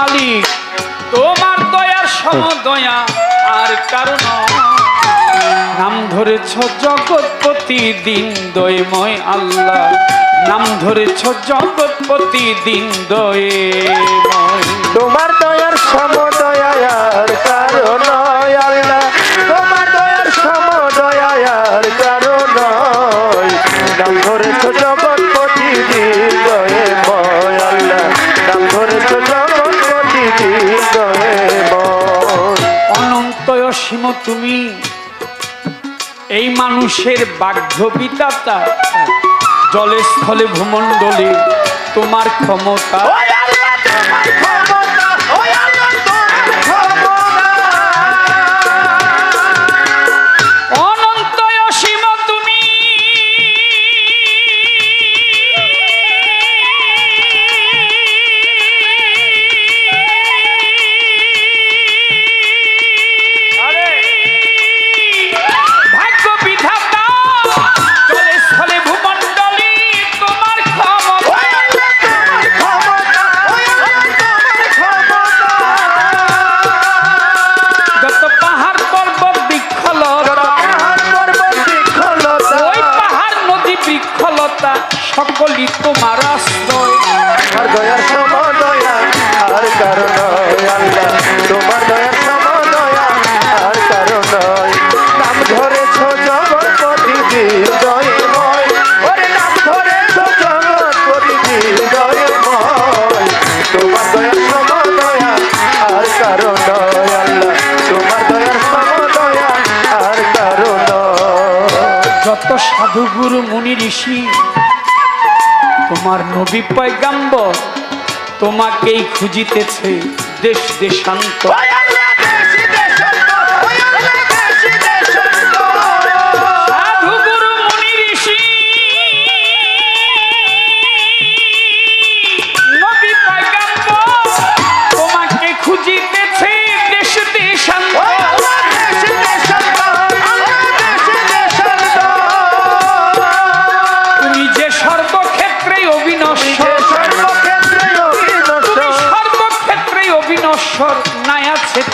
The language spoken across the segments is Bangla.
মালিক, তোমার দয়ার সম দয়া আর কারণ। নাম ধরেছ জগৎপতি দিন দয়ময় আল্লাহ। নাম ধরেছ জগৎপতি দিন দয়ে তোমার দয়ার সমদয়ার তুমি এই মানুষের বাগ্য পিতাতা জলে স্থলে ভূমণ্ডলে তোমার ক্ষমতা। y তোমার নবী পয়গাম্বর তোমাকেই খুঁজিতেছে দেশ দেশান্ত।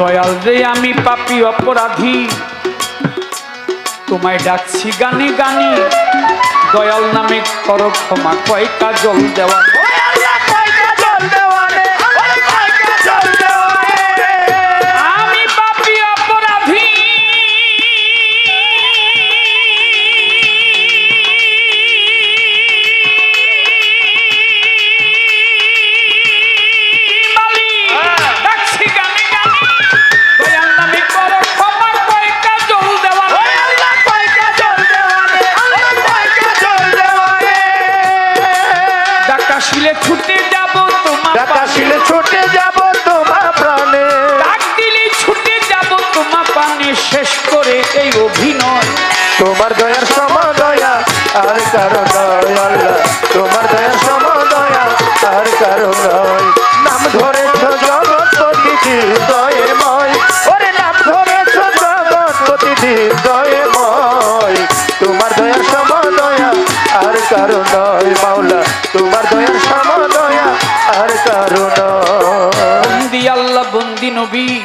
দয়াল রে, আমি পাপি অপরাধী। তোমায় ডাকছি গানে গানি। দয়াল নামে কর ক্ষমা, কয় জল দেওয়া আর কারণ নাম ধরেছ জগৎপতি হৃদয়ময়। ওরে নাম ধরেছ জগৎপতি হৃদয়ময়। তোমার দয়ার সমদয়া, আর কারণ মাওলা। তোমার দয়ার সমদয়া, আর কারণ বন্দি আল্লাহ, বন্দি নবী।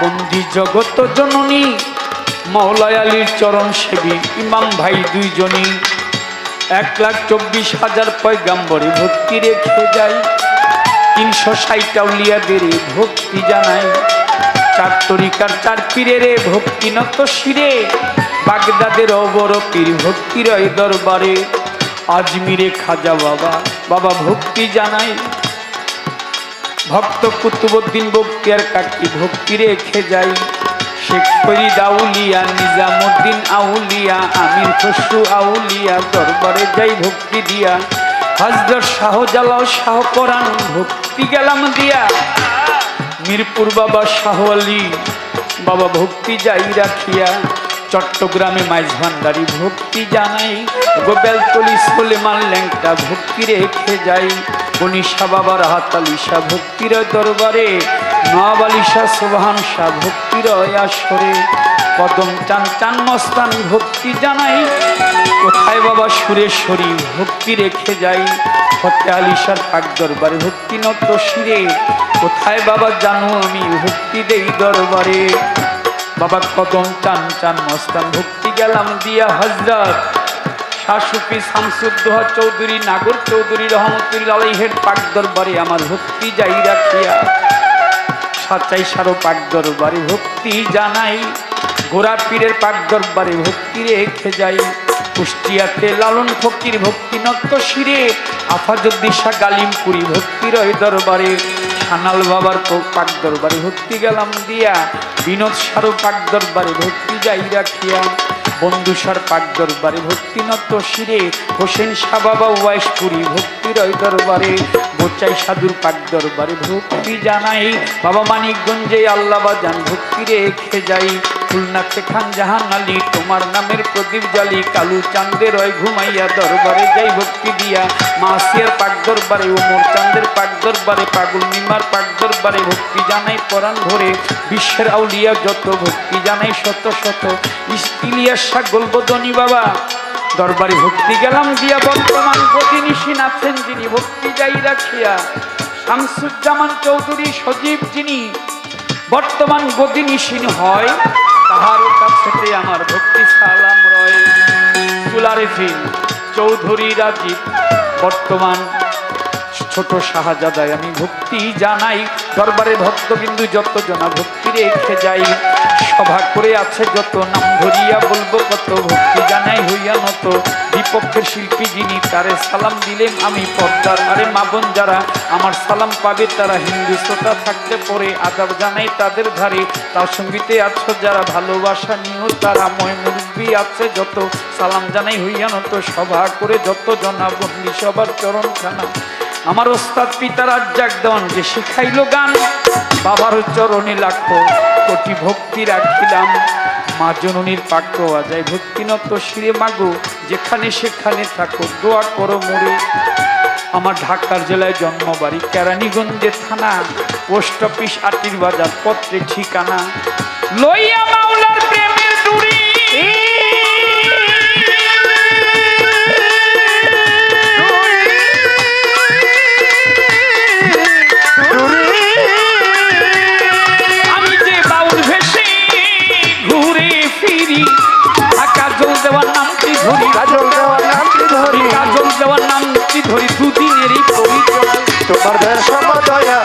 বন্দি জননী। মৌলায় আলীর চরণ সেবী, ইমাম ভাই দুইজনই। এক লাখ চব্বিশ হাজার পয়গাম্বরে ভক্তি রেখে যায় তিনশো ষাটটা উলিয়াদের ভক্তি জানাই। চার তরিকার চার পীরের ভক্তি নত শিরে। বাগদাদের অবর পীর ভক্তি রয় দরবারে। আজমিরে খাজা বাবা বাবা ভক্তি জানাই। ভক্ত কুতুবুদ্দিন বক্তিয়ার কাকি ভক্তি রেখে যাই। শেখ ফরিদ আউলিয়া নিজামুদ্দিন আউলিয়া, আমির খসরু আউলিয়া, দরবারে যাই ভক্তি দিয়া। হজরত শাহজালাল শাহ পরাণ ভক্তি গেলাম দিয়া। মিরপুর বাবা শাহ আলী, বাবা ভক্তি যাই রাখিয়া। চট্টগ্রামে মাইজ ভান্ডারি ভক্তি জানাই। গোবেলতলি সোলেমান ল্যাংটা ভক্তি রেখে যাই। গণিসা বাবার হাতালিশা ভক্তির দরবারে। নওয়াব আলিশা সোবাহান শাহ ভক্তির আসরে কদম চান চান মস্তান ভক্তি জানাই। কোথায় বাবা সুরেশ্বরী ভক্তি রেখে যাই। ফতে আলিশার পাক দরবারে, ভক্তি নত শিরে। কোথায় বাবা জানো আমি, ভক্তি দেই দরবারে। বাবা কদম চান চান মস্তান ভক্তি গেলাম দিয়া হজরত। শাসুফি শামসুদ্দোহা চৌধুরী, নাগর চৌধুরী রহমতুল্লাহ আলাইহের পাক দরবারে আমার ভক্তি যাই রাখিয়া। সাচাই সারো পাক দরবারে, ভক্তি জানাই। ঘোড়া পীরের পাক দরবারে, ভক্তি রেখে যাই। কুষ্টিয়াতে লালন ফকির, ভক্তি নক্ত শিরে। আফাজুদ্দিশা গালিমপুরি ভক্তির ওই দরবারে। সানাল বাবার পাক দরবারে ভক্তি গেলাম দিয়া। বিনোদ সারো পাক দরবারে, ভক্তি যাই রাখিয়া বন্ধুসার পাক দরবারে, ভক্তি নত শিরে হোসেন শাহ বাবা ওয়াইশপুরি ভক্তির ওই দরবারে বোচাই সাধুর পাক দরবারে, ভক্তি জানাই, বাবা মানিকগঞ্জে আল্লাহ বাজান, ভক্তি রেখে যাই। খুলনাতে খান জাহান আলী, তোমার নামের প্রদীপ জালি কালু চাঁদের ওই ঘুমাইয়া দরবারে যাই ভক্তি দিয়া। মাসিয়ার পাক দরবারে, ওমর চাঁদের পাক দরবারে, পাগুল নিমার পাক দরবারে ভক্তি জানাই পরাণ ভরে। বিশ্বের আউলিয়া যত, ভক্তি জানাই শত শত। ইস্তিলিয়ার শাহ গোলবদনী বাবা, দরবারে ভক্তি গেলাম দিয়া বর্তমান প্রতিনিশীন আছেন যিনি ভক্তি যাই রাখিয়া। শামসুজ্জামান চৌধুরী সজীব যিনি বর্তমান গদিনিসীন হয় তাহারও কাছে আমার ভক্তি সালাম রয়। চুলারেফিন চৌধুরী রাজীব, বর্তমান ছোট শাহজাদায় আমি ভক্তি জানাই। দরবারে ভক্তবিন্দু যত জনা ভক্তি রেখে যাই, সভা করে আছে যত নাম ধরিয়া বলব, কত ভক্তি জানাই হইয়া নত। বিপক্ষের শিল্পী যিনি, তারে সালাম দিলেন আমি পর্দার আরে মাবন যারা, আমার সালাম পাবে তারা হিন্দু শ্রোতা থাকতে পরে আদাব জানাই তাদের ধারে তার সঙ্গীতে আছো যারা ভালোবাসা নিয়েও তারা ময় মুরব্বী আছে যত। সালাম জানাই হইয়া নত, সভা করে যত জনা বন্দি সবার চরণ খানা আমার ওস্তাদ পিতা রাজ্জাক দেওয়ান, যে শিখাইল গান, বাবার চরণে লাগতো কোটি ভক্তি রাখিলাম মা জননীর পাক পাওয়া যায়। ভক্তিনত শিরে মাগো, যেখানে সেখানে থাকো, দোয়া করো মোড়ে আমার ঢাকার জেলায় জন্ম বাড়ি কেরানীগঞ্জের থানা। পোস্ট অফিস আটির বাজার পত্রে ঠিকানা। লইয়া কাজল দেওয়ার নামটি ধরি? কাজল তোমার দয়া